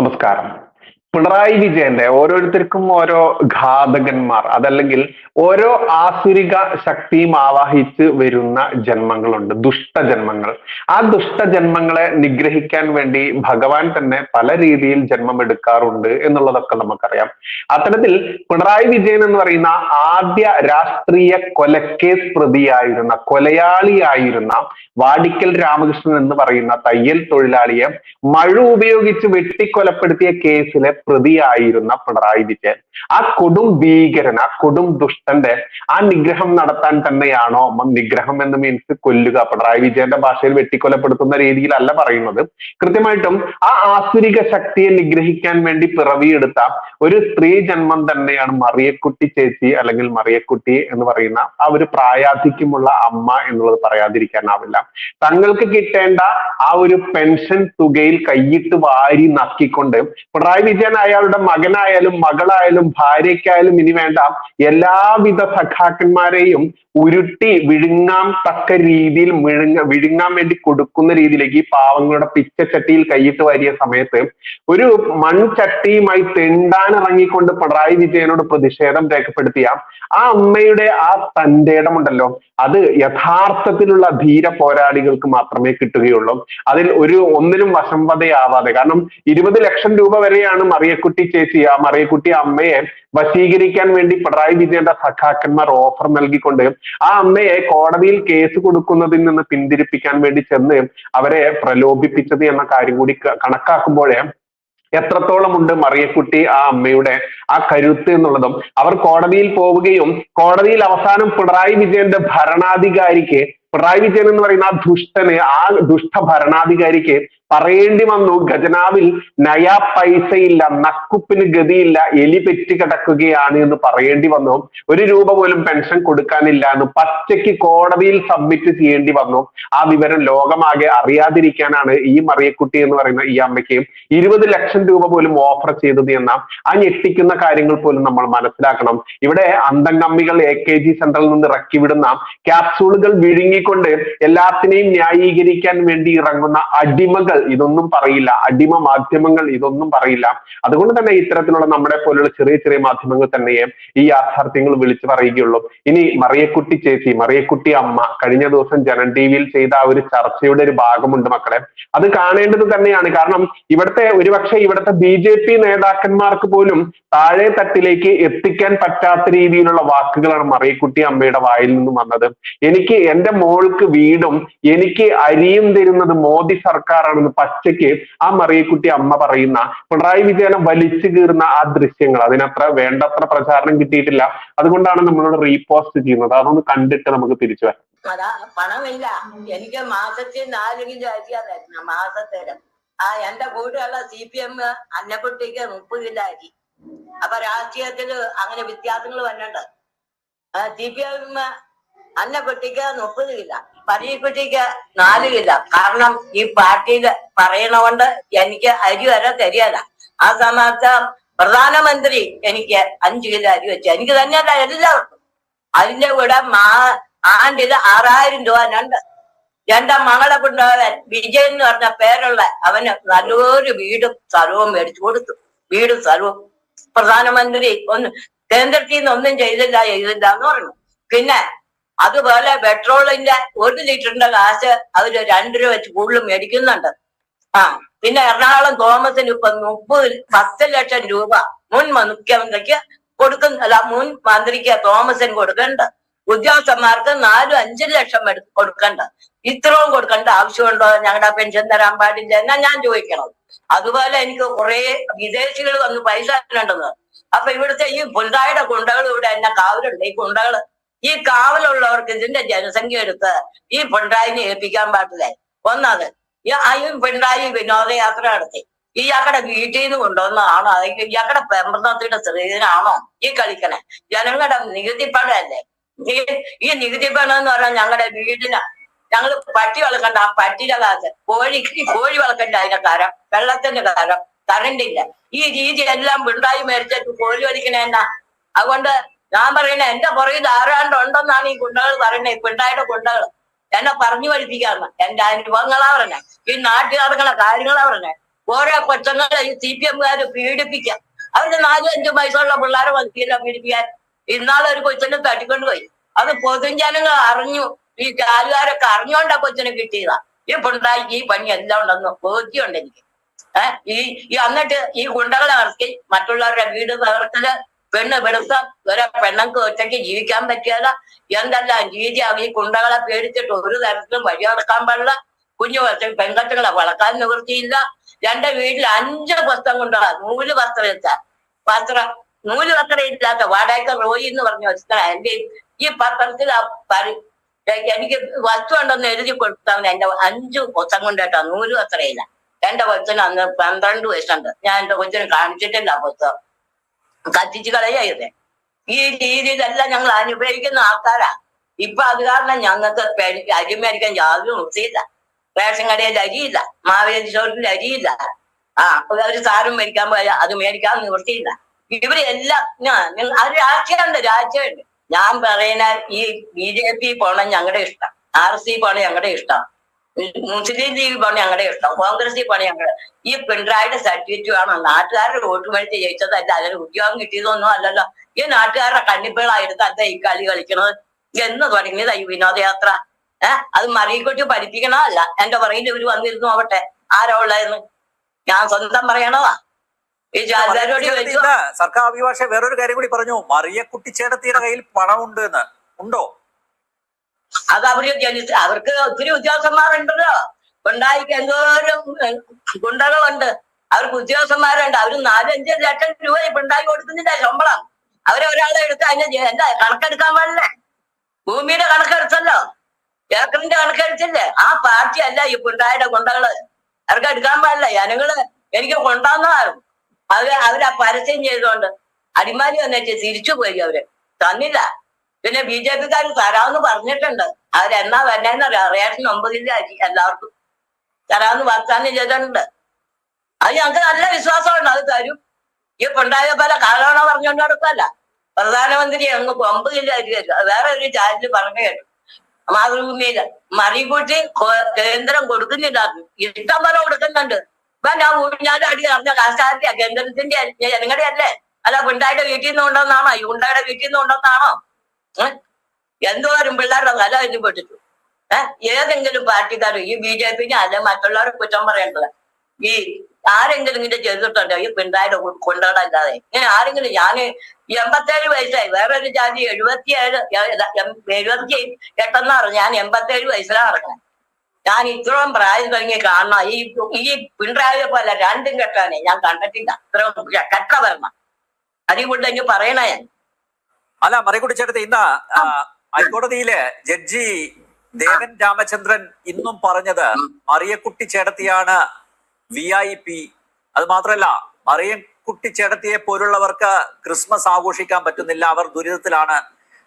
Vamos, cara. Pinarayi വിജയന്റെ ഓരോരുത്തർക്കും ഓരോ ഘാതകന്മാർ അതല്ലെങ്കിൽ ഓരോ ആസുരിക ശക്തിയും ആവാഹിച്ച് വരുന്ന ജന്മങ്ങളുണ്ട് ദുഷ്ടജന്മങ്ങൾ. ആ ദുഷ്ടജന്മങ്ങളെ നിഗ്രഹിക്കാൻ വേണ്ടി ഭഗവാൻ തന്നെ പല രീതിയിൽ ജന്മമെടുക്കാറുണ്ട് എന്നുള്ളതൊക്കെ നമുക്കറിയാം. അത്തരത്തിൽ പിണറായി വിജയൻ എന്ന് പറയുന്ന ആദ്യ രാഷ്ട്രീയ കൊലക്കേസ് പ്രതിയായിരുന്ന കൊലയാളിയായിരുന്ന വാടിക്കൽ രാമകൃഷ്ണൻ എന്ന് പറയുന്ന തയ്യൽ തൊഴിലാളിയെ മഴ ഉപയോഗിച്ച് വെട്ടിക്കൊലപ്പെടുത്തിയ കേസിലെ പ്രതിയായിരുന്ന പിണറായി വിജയൻ. ആ കൊടും ഭീകരൻ ആ കൊടും ദുഷ്ടന്റെ ആ നിഗ്രഹം നടത്താൻ തന്നെയാണോ നിഗ്രഹം എന്ന് മീൻസ് കൊല്ലുക. പിണറായി വിജയന്റെ ഭാഷയിൽ വെട്ടിക്കൊലപ്പെടുത്തുന്ന രീതിയിലല്ല പറയുന്നത്. കൃത്യമായിട്ടും ആ ആസുരിക ശക്തിയെ നിഗ്രഹിക്കാൻ വേണ്ടി പിറവിയെടുത്ത ഒരു സ്ത്രീ ജന്മം തന്നെയാണ് മറിയക്കുട്ടി ചേച്ചി അല്ലെങ്കിൽ മറിയക്കുട്ടി എന്ന് പറയുന്ന ആ ഒരു പ്രായാധിക്യമുള്ള അമ്മ എന്നുള്ളത് പറയാതിരിക്കാനാവില്ല. തങ്ങൾക്ക് കിട്ടേണ്ട ആ ഒരു പെൻഷൻ തുകയിൽ കൈയിട്ട് വാരി നക്കിക്കൊണ്ട് പിണറായി വിജയൻ അയാളുടെ മകനായാലും മകളായാലും ഭാര്യയ്ക്കായാലും ഇനി വേണ്ട. എല്ലാവിധ സഖാക്കന്മാരെയും ഉരുട്ടി വിഴുങ്ങാൻ തക്ക രീതിയിൽ വിഴുങ്ങ വിഴുങ്ങാൻ വേണ്ടി കൊടുക്കുന്ന രീതിയിലേക്ക് ഈ പാവങ്ങളുടെ പിച്ചച്ചട്ടിയിൽ കൈയിട്ട് വാരിയ സമയത്ത് ഒരു മൺചട്ടിയുമായി തെണ്ടാൻ ഇറങ്ങിക്കൊണ്ട് പിണറായി വിജയനോട് പ്രതിഷേധം രേഖപ്പെടുത്തിയ ആ അമ്മയുടെ ആ തന്റെ ഇടമുണ്ടല്ലോ. അത് യഥാർത്ഥത്തിലുള്ള ധീര പോരാളികൾക്ക് മാത്രമേ കിട്ടുകയുള്ളൂ. അതിൽ ഒരു ഒന്നിനും വശംവതയാവാതെ കാരണം ഇരുപത് ലക്ഷം രൂപ വരെയാണ് മറിയക്കുട്ടി ചേച്ചി ആ മറിയക്കുട്ടി അമ്മയെ വശീകരിക്കാൻ വേണ്ടി പിണറായി വിജയന്റെ സഖാക്കന്മാർ ഓഫർ നൽകിക്കൊണ്ട് ആ അമ്മയെ കോടതിയിൽ കേസ് കൊടുക്കുന്നതിൽ നിന്ന് പിന്തിരിപ്പിക്കാൻ വേണ്ടി ചെന്ന് അവരെ പ്രലോഭിപ്പിച്ചത് എന്ന കാര്യം കൂടി കണക്കാക്കുമ്പോഴേ എത്രത്തോളം ഉണ്ട് മറിയക്കുട്ടി ആ അമ്മയുടെ ആ കരുത്ത് എന്നുള്ളതും. അവർ കോടതിയിൽ പോവുകയും കോടതിയിൽ അവസാനം പിണറായി വിജയന്റെ ഭരണാധികാരിക്ക് പിണറായി വിജയൻ എന്ന് പറയുന്ന ആ ദുഷ്ടന് ആ ദുഷ്ട ഭരണാധികാരിക്ക് പറയേണ്ടി വന്നു. ഖജനാവിൽ നയാ പൈസയില്ല നക്കുപ്പിന് ഗതിയില്ല എലി പെറ്റി കിടക്കുകയാണ് എന്ന് പറയേണ്ടി വന്നു. ഒരു രൂപ പോലും പെൻഷൻ കൊടുക്കാനില്ല എന്ന് പച്ചയ്ക്ക് കോടതിയിൽ സബ്മിറ്റ് ചെയ്യേണ്ടി വന്നു. ആ വിവരം ലോകമാകെ അറിയാതിരിക്കാനാണ് ഈ മറിയക്കുട്ടി എന്ന് പറയുന്ന ഈ അമ്മയ്ക്ക് ഇരുപത് ലക്ഷം രൂപ പോലും ഓഫർ ചെയ്തത് എന്ന ആ ഞെട്ടിക്കുന്ന കാര്യങ്ങൾ പോലും നമ്മൾ മനസ്സിലാക്കണം. ഇവിടെ അന്തംകമ്മികൾ എ കെ ജി സെന്ററിൽ നിന്ന് ഇറക്കി വിടുന്ന ക്യാപ്സൂളുകൾ വിഴുങ്ങിക്കൊണ്ട് എല്ലാത്തിനെയും ന്യായീകരിക്കാൻ വേണ്ടി ഇറങ്ങുന്ന അടിമകൾ ഇതൊന്നും പറയില്ല. അടിമ മാധ്യമങ്ങൾ ഇതൊന്നും പറയില്ല. അതുകൊണ്ട് തന്നെ ഇത്തരത്തിലുള്ള നമ്മളെ പോലുള്ള ചെറിയ ചെറിയ മാധ്യമങ്ങൾ തന്നെയേ ഈ യാഥാർത്ഥ്യങ്ങൾ വിളിച്ചു പറയുകയുള്ളൂ. ഇനി മറിയക്കുട്ടി ചേച്ചി മറിയക്കുട്ടി അമ്മ കഴിഞ്ഞ ദിവസം ജനൻ ടി വിയിൽ ചെയ്ത ആ ഒരു ചർച്ചയുടെ ഒരു ഭാഗമുണ്ട് മക്കളെ. അത് കാണേണ്ടത് തന്നെയാണ്. കാരണം ഇവിടുത്തെ ഒരുപക്ഷെ ഇവിടുത്തെ ബി ജെ പി നേതാക്കന്മാർക്ക് പോലും താഴെ തട്ടിലേക്ക് എത്തിക്കാൻ പറ്റാത്ത രീതിയിലുള്ള വാക്കുകളാണ് മറിയക്കുട്ടി അമ്മയുടെ വായിൽ നിന്നും വന്നത്. എനിക്ക് എന്റെ മോൾക്ക് വീടും എനിക്ക് അരിയും തരുന്നത് മോദി സർക്കാരാണെന്ന് പച്ചയ്ക്ക് ആ മറിയക്കുട്ടി അമ്മ പറയുന്ന പിണറായി വിജയനെ വലിച്ചു കീറുന്ന ആ ദൃശ്യങ്ങൾ അതിനത്ര വേണ്ടത്ര പ്രചാരണം കിട്ടിയിട്ടില്ല. അതുകൊണ്ടാണ് നമ്മളോട് റീപോസ്റ്റ് ചെയ്യുന്നത്. അതൊന്ന് കണ്ടിട്ട് നമുക്ക് തിരിച്ചു വരാം. പണമില്ല. എനിക്ക് മാസത്തിൽ നാല് ആ എന്റെ കൂടെയുള്ള സി പി എം അന്നക്കുട്ടിക്ക് മുപ്പത് കിലോ അരി. അപ്പൊ രാഷ്ട്രീയത്തിൽ അങ്ങനെ വ്യത്യാസങ്ങൾ വന്നിട്ടുണ്ട് സി പി എം അന്നക്കുട്ടിക്ക് മുപ്പത് കിലോ. പരീക്കുട്ടിക്ക് നാലുമില്ല കാരണം ഈ പാർട്ടിയിൽ പറയണകൊണ്ട് എനിക്ക് അരി വരെ തരികയില്ല. ആ സമയത്ത് പ്രധാനമന്ത്രി എനിക്ക് അഞ്ചു കിലോ അരി വെച്ചു. എനിക്ക് തന്നെയല്ല എല്ലാവർക്കും. അതിന്റെ കൂടെ മാ ആണ്ടിൽ ആറായിരം രൂപ രണ്ട് എന്റെ മകളെ കൊണ്ടുപോകാൻ വിജയൻ എന്ന് പറഞ്ഞ പേരുള്ള അവന് നല്ലൊരു വീടും സ്ഥലവും മേടിച്ചു കൊടുത്തു. വീടും സ്ഥലവും. പ്രധാനമന്ത്രി ഒന്ന് കേന്ദ്രത്തിൽ നിന്ന് ഒന്നും ചെയ്തില്ല ചെയ്തില്ല എന്ന് പറഞ്ഞു. പിന്നെ അതുപോലെ പെട്രോളിന്റെ ഒരു ലിറ്ററിന്റെ കാശ് അവർ രണ്ടു രൂപ വെച്ച് കൂടുതൽ മേടിക്കുന്നുണ്ട്. ആ പിന്നെ എറണാകുളം തോമസിന് ഇപ്പൊ മുപ്പത് പത്ത് ലക്ഷം രൂപ മുൻ മുഖ്യമന്ത്രിക്ക് കൊടുക്കുന്ന അല്ല മുൻ മന്ത്രിക്ക് തോമസിന് കൊടുക്കണ്ട. ഉദ്യോഗസ്ഥന്മാർക്ക് നാലും അഞ്ചും ലക്ഷം കൊടുക്കണ്ട. ഇത്രയും കൊടുക്കേണ്ട ആവശ്യമുണ്ടോ? ഞങ്ങളുടെ പെൻഷൻ തരാൻ പാടില്ല എന്നാ ഞാൻ ചോദിക്കണം അതുപോലെ എനിക്ക് കുറെ വിദേശികൾ വന്ന് പൈസ തരേണ്ടത്. അപ്പൊ ഇവിടുത്തെ ഈ പുതുതായുടെ കുണ്ടകൾ ഇവിടെ എന്നെ കാവലുണ്ട്. ഈ കുണ്ടകൾ ഈ കാവലുള്ളവർക്ക് ഇതിന്റെ ജനസംഖ്യ എടുത്ത് ഈ പിണറായിനെ ഏൽപ്പിക്കാൻ പാടില്ല. ഒന്നത് ഈ പിണറായി വിനോദയാത്ര നടത്തി. ഈ ഇയാക്കടെ വീട്ടിൽ നിന്ന് കൊണ്ടുവന്നതാണോ? അതെങ്കിൽ ഇയാക്കടെ പെമ്പറത്തിന്റെ സ്ത്രീധനാണോ? ഈ കളിക്കണേ. ജനങ്ങളുടെ നികുതി പണമല്ലേ? ഈ ഈ നികുതി പണം എന്ന് പറഞ്ഞാൽ ഞങ്ങളുടെ വീടിന് ഞങ്ങൾ പട്ടി വളർക്കണ്ട ആ പട്ടിയുടെ കാശ് കോഴി കോഴി വളർക്കണ്ട അതിന്റെ കാരം വെള്ളത്തിന്റെ കാരം കറണ്ടില്ല ഈ രീതി എല്ലാം പിണറായി മേടിച്ചിട്ട് കോഴി വലിക്കണേന്നാ അതുകൊണ്ട് ഞാൻ പറയുന്നത് എന്റെ പുറകിൽ ധാരാണ്ട് ഉണ്ടെന്നാണ് ഈ ഗുണ്ടകൾ പറയുന്നത് ഈ ഗുണ്ടകൾ എന്നെ പറഞ്ഞു പഠിപ്പിക്കാന്ന്. എന്റെ അനുഭവങ്ങളാ പറഞ്ഞേ. ഈ നടക്കുന്ന കാര്യങ്ങളാ പറഞ്ഞേ. ഓരോ കൊച്ചങ്ങളെ ഈ സി പി എമ്മുകാര് പീഡിപ്പിക്കാം. അവരുടെ നാലും അഞ്ചും വയസ്സുള്ള പിള്ളേരെ വധിക്കില്ല പീഡിപ്പിക്കാൻ. ഇന്നാളൊരു കൊച്ചിനെ തട്ടിക്കൊണ്ട് പോയി അത് പൊതുജനങ്ങൾ അറിഞ്ഞു. ഈ കാലുകാരൊക്കെ അറിഞ്ഞോണ്ടാ കൊച്ചിനെ കിട്ടിയതാ. ഈ പിണറായി ഈ പണി എല്ലാം ഉണ്ടെന്ന് ബോധ്യമുണ്ട് എനിക്ക്. ഏഹ് ഈ എന്നിട്ട് ഈ ഗുണ്ടകളെ ഇറക്കി മറ്റുള്ളവരുടെ വീട് തകർക്കൽ പെണ്ണ് വെളുത്ത ഒരു പെണ്ണുങ്ങൾക്ക് ഒറ്റയ്ക്ക് ജീവിക്കാൻ പറ്റിയല്ല. എന്തെല്ലാം രീതിയാണ് ഈ കുണ്ടകളെ പേടിച്ചിട്ട് ഒരു തരത്തിലും വഴി നടക്കാൻ പാടില്ല. കുഞ്ഞു വസ്ത്രം പെൺകട്ടുകളെ വളക്കാൻ നിവൃത്തിയില്ല. എന്റെ വീട്ടിൽ അഞ്ച് വസ്ത്രം കൊണ്ടുള്ള നൂൽ വസ്ത്രം വെച്ച വസ്ത്രം നൂൽ വസ്ത്രം ഇല്ലാത്ത വാടക റോയി എന്ന് പറഞ്ഞ വസ്ത്രം എന്റെ ഈ പത്രത്തിൽ ആ പരി എനിക്ക് വസ്തു ഉണ്ടെന്ന് എഴുതി കൊടുത്തവന് എന്റെ അഞ്ചു വസ്ത്രം കൊണ്ടേട്ടാ നൂൽ വസ്ത്രയില്ല എന്റെ കൊച്ചിന് അന്ന് പന്ത്രണ്ട് വയസ്സുണ്ട്. ഞാൻ എന്റെ കൊച്ചിന് കാണിച്ചിട്ടില്ല പുസ്തകം കത്തിച്ച് കളയായിരുന്നേ. ഈ രീതിയിലെല്ലാം ഞങ്ങൾ അനുഭവിക്കുന്ന ആൾക്കാരാ. ഇപ്പൊ അത് കാരണം ഞങ്ങൾക്ക് അരി മേടിക്കാൻ യാതൊരു വൃത്തിയില്ല. റേഷൻ കടയിൽ അരിയില്ല. മാവേലി ഷോപ്പിൽ അരിയില്ല. ആ ഒരു സാധനം മേടിക്കാൻ പോയാൽ അത് മേടിക്കാൻ നിവൃത്തിയില്ല. ഇവരെല്ലാം അത് രാഷ്ട്രീയമുണ്ട് രാജ്യമുണ്ട് ഞാൻ പറയുന്ന ഈ ബി ജെ പി പോണം ഞങ്ങളുടെ ഇഷ്ടം. ആർ സി പോണം ഞങ്ങളുടെ ഇഷ്ടം. മുസ്ലിം ലീഗ് പണി ഞങ്ങളുടെ ഇഷ്ടം. കോൺഗ്രസിൽ പണി ഞങ്ങൾ ഈ പിണറായിയുടെ സർട്ടിഫിക്കറ്റ് വേണം നാട്ടുകാരുടെ വോട്ട് മേടിച്ച് ജയിച്ചതല്ല അതിന് ഉദ്യോഗം കിട്ടിയതൊന്നും അല്ലല്ലോ. ഈ നാട്ടുകാരുടെ കണ്ണിപ്പിളായെടുത്ത് അല്ല ഈ കളി കളിക്കണത് എന്ന് തുടങ്ങിയതാ ഈ വിനോദയാത്ര. ഏഹ് അത് മറിയിക്കൊട്ടി പഠിപ്പിക്കണമല്ല എന്റെ പറയിൽ ഇവർ വന്നിരുന്നു ആവട്ടെ. ആരാ ഉള്ളതെന്ന്? ഞാൻ സ്വന്തം പറയണതാ. സർക്കാർ അഭിഭാഷക വേറൊരു കാര്യം കൂടി പറഞ്ഞു. മറിയക്കുട്ടി ചേട്ടത്തിയുടെ കയ്യിൽ പണമുണ്ട് എന്ന്. ഉണ്ടോ? അത് അവർ ജനിച്ച അവർക്ക് ഒത്തിരി ഉദ്യോഗസ്ഥന്മാരുണ്ടല്ലോ. ഉണ്ടായിക്ക് എന്തോരം ഗുണ്ടകളുണ്ട്. അവർക്ക് ഉദ്യോഗസ്ഥന്മാരുണ്ട്. അവർ നാലഞ്ച് ലക്ഷം രൂപ ഇപ്പൊ ഉണ്ടാക്കി കൊടുക്കുന്നില്ല ശമ്പളം. അവരെ ഒരാളെ എടുത്ത് അതിന്റെ ജെ- എന്താ കണക്കെടുക്കാൻ പാടില്ലേ. ഭൂമിയുടെ കണക്കെടുത്തല്ലോ. ഏക്കറിന്റെ കണക്കെടുത്തില്ലേ? ആ പാർട്ടി അല്ല ഈ പിണറായിയുടെ ഗുണ്ടകൾ. അവർക്ക് എടുക്കാൻ പാടില്ല. ജനങ്ങൾ എനിക്ക് കൊണ്ടാന്നാറും അവർ അവർ പരസ്യം ചെയ്തോണ്ട് അടിമാലി വന്നിട്ട് തിരിച്ചു പോയി അവർ. തന്നില്ല. പിന്നെ ബി ജെ പിക്കാർ തരാമെന്ന് പറഞ്ഞിട്ടുണ്ട്. അവരെന്നാ വന്നേന്ന് റേഷൻ ഒമ്പതിന്റെ അരി എല്ലാവർക്കും. തരാമെന്ന് വാഗ്ദാനം ചെയ്തിട്ടുണ്ട്. അത് ഞങ്ങൾക്ക് നല്ല വിശ്വാസമുണ്ട്. അത് തരും. ഈ പിണറായി പോലെ കാലോണ പറഞ്ഞുകൊണ്ട് നടക്കല്ല പ്രധാനമന്ത്രി അങ്ങ് ഒമ്പത് കിലോ അരി തരും വേറെ ഒരു ചാനലിൽ പറഞ്ഞു കേട്ടു മാതൃഭൂമിയിൽ. മറികൂട്ടി കേന്ദ്രം കൊടുക്കുന്നില്ല. ഇഷ്ടം പോലെ കൊടുക്കുന്നുണ്ട്. ഇപ്പൊ ഞാൻ ഊഞ്ഞാലും അടി അറിഞ്ഞ കാശാരിയാ. കേന്ദ്രത്തിന്റെ ജനങ്ങളുടെ അല്ലേ? അല്ല പിണ്ടായുടെ വീട്ടിൽ നിന്ന് കൊണ്ടുവന്നാണോ? ഈ ഉണ്ടായുടെ വീട്ടിൽ നിന്ന് കൊണ്ടുവന്നാണോ? എന്തോരം പിള്ളേരുടെ തല അതിന് പൊട്ടിച്ചു ഏഹ് ഏതെങ്കിലും പാർട്ടിക്കാർ ഈ ബി ജെ പിന്നെ അല്ല മറ്റുള്ളവരെ കുറ്റം പറയേണ്ടത്. ഈ ആരെങ്കിലും ഇങ്ങനെ ചെയ്തിട്ടുണ്ടോ ഈ പിണ്ടായുടെ കൊണ്ടാടല്ലാതെ ഇങ്ങനെ ആരെങ്കിലും ഞാൻ എൺപത്തേഴ് വയസ്സായി. വേറൊരു ജാതി എഴുപത്തിയേഴ് എഴുപത്തി എട്ടെന്നാറ് ഞാൻ എൺപത്തേഴ് വയസ്സിലാണ് ഇറങ്ങാൻ ഞാൻ ഇത്രയും പ്രായം തുടങ്ങി കാണണം ഈ ഈ പിണറായിയെ പോലെ രണ്ടും കെട്ടാനെ ഞാൻ കണ്ടിട്ടില്ല. ഇത്രയും കെട്ട വരണം അതുകൊണ്ട് എനിക്ക് പറയണേ. ഞാൻ അല്ല മറിയക്കുട്ടി ചേട്ടത്തി ഇന്ന് ഹൈക്കോടതിയിലെ ജഡ്ജി ദേവൻ രാമചന്ദ്രൻ ഇന്നും പറഞ്ഞത് മറിയക്കുട്ടി ചേട്ടത്തിയാണ് വി ഐ പി അത് മാത്രമല്ല മറിയക്കുട്ടി ചേട്ടത്തിയെ പോലുള്ളവർക്ക് ക്രിസ്മസ് ആഘോഷിക്കാൻ പറ്റുന്നില്ല അവർ ദുരിതത്തിലാണ്.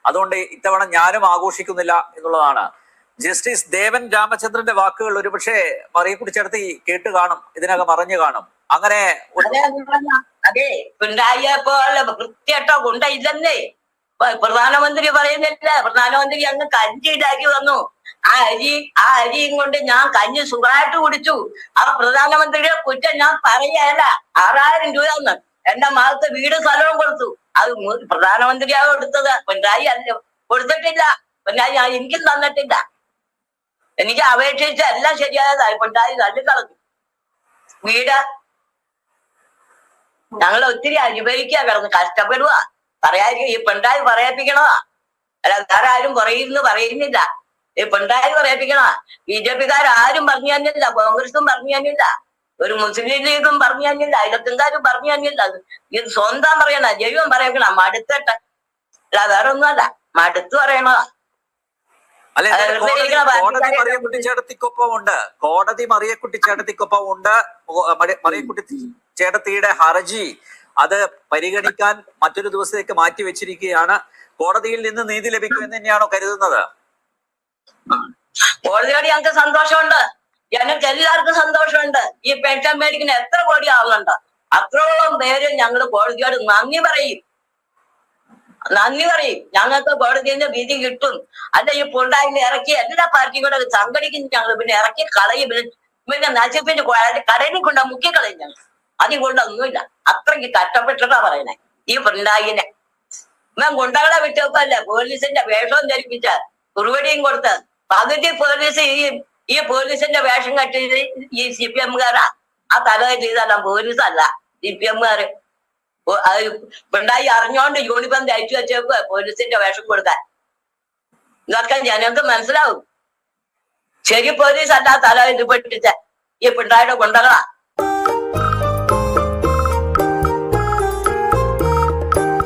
അതുകൊണ്ട് ഇത്തവണ ഞാനും ആഘോഷിക്കുന്നില്ല എന്നുള്ളതാണ്. ജസ്റ്റിസ് ദേവൻ രാമചന്ദ്രന്റെ വാക്കുകൾ ഒരുപക്ഷെ മറിയക്കുട്ടി ചേട്ടത്തി കേട്ട് കാണും ഇതിനകം അറിഞ്ഞു കാണും. അങ്ങനെ അതെ പിണറായി പിണറായിയെ പോലെ വൃത്തിയായിട്ടോ പ- പ്രധാനമന്ത്രി പറയുന്നില്ല. പ്രധാനമന്ത്രി അങ്ങ് കഞ്ചി അരി വന്നു. ആ അരി ആ അരിയും കൊണ്ട് ഞാൻ കഞ്ഞി സുഖമായിട്ട് കുടിച്ചു. ആ പ്രധാനമന്ത്രിയുടെ കുറ്റം ഞാൻ പറയല്ല ആറായിരം രൂപ ഒന്ന് എന്റെ മകൾക്ക് വീട് സ്ഥലവും കൊടുത്തു. അത് പ്രധാനമന്ത്രിയാ കൊടുത്തത്. പിണറായി അല്ല കൊടുത്തിട്ടില്ല. പിണറായി ഞാൻ എനിക്കും തന്നിട്ടില്ല. എനിക്ക് അപേക്ഷിച്ച് എല്ലാം ശരിയായതായി. പിണറായി തള്ളിക്കളഞ്ഞു. വീട് ഞങ്ങൾ ഒത്തിരി അനുഭവിക്കുക കിടന്ന് കഷ്ടപ്പെടുക പറയാതിരിക്കും. ഈ പിണ്ടായി പറയിപ്പിക്കണതാ അല്ല വേറെ ആരും പറയുന്നു പറയുന്നില്ല. ഈ പിണ്ടായി പറയിപ്പിക്കണ? ബി ജെ പിക്കാരും പറഞ്ഞു തന്നില്ല. കോൺഗ്രസും പറഞ്ഞു തന്നില്ല. ഒരു മുസ്ലിം ലീഗും പറഞ്ഞു തന്നില്ല. ഇടത്തുകാരും പറഞ്ഞു തന്നില്ല. ഇത് സ്വന്തം പറയണ ജൈവം പറയണ മടുത്തട്ട. അല്ല വേറെ ഒന്നുമല്ല മടുത്ത് പറയണതാ കോടതി ഇരിക്കുന്ന കോടതി പാർട്ടിക്കാരെ മറിയക്കുട്ടി ചേട്ടത്തിക്കൊപ്പം ഉണ്ട് കോടതി മറിയക്കുട്ടി ചേട്ടത്തിക്കൊപ്പം ഉണ്ട് മറിയക്കുട്ടി ചേട്ടത്തിയുടെ ഹർജി. അത് പരിഗണിക്കാൻ മറ്റൊരു ദിവസത്തേക്ക് മാറ്റി വെച്ചിരിക്കുകയാണ്. കോടതിയിൽ നിന്ന് നീതി ലഭിക്കുമെന്ന് തന്നെയാണോ കരുതുന്നത്? കോടതിയോട് ഞങ്ങൾക്ക് സന്തോഷമുണ്ട്. ഞങ്ങൾക്ക് എല്ലാവർക്കും സന്തോഷമുണ്ട്. ഈ പെൻഷൻ മേടിക്കുന്ന എത്ര കോടി ആവുന്നുണ്ട്? അത്രോളം പേര് ഞങ്ങൾ കോടതിയോട് നന്ദി പറയും. നന്ദി പറയും. ഞങ്ങൾക്ക് കോടതിയിൽ നിന്ന് വിധി കിട്ടും. അല്ല ഈ പുണ്ടായി ഇറക്കി എല്ലാ പാർട്ടിയും കൂടെ സംഘടിക്കും ഞങ്ങൾ പിന്നെ ഇറക്കി കളയും. പിന്നെ നശിപ്പിന്റെ നശിപ്പിച്ച് കൊണ്ടാ മുക്കിക്കളയും മുക്കിക്കളഞ്ഞു അതിൽ കൊണ്ടൊന്നുമില്ല അത്രയ്ക്ക് കഷ്ടപ്പെട്ടിട്ടാ പറയണേ ഈ പിണ്ടായിനെ ഇവൻ ഗുണ്ടകളെ വിട്ടപ്പല്ല പോലീസിന്റെ വേഷവും ധരിപ്പിച്ച കുറുവടിയും കൊടുത്ത് പകുതി പോലീസ് ഈ ഈ പോലീസിന്റെ വേഷം കെട്ടിയത് ഈ സി പി എമ്മുകാരാ. ആ തല ചെയ്തല്ല പോലീസല്ല സി പി എമ്മുകാര് പിണ്ടായി അറിഞ്ഞോണ്ട് യൂണിഫോം തയ്ച്ചു വെച്ചേക്കുക പോലീസിന്റെ വേഷം കൊടുക്കാൻ. ഇതൊക്കെ ജനങ്ങൾക്ക് മനസ്സിലാവും. ശരി പോലീസ് അല്ല തല ഇത് പെട്ടിച്ച. ഈ പിണ്ടായിയുടെ ഗുണ്ടകളാ.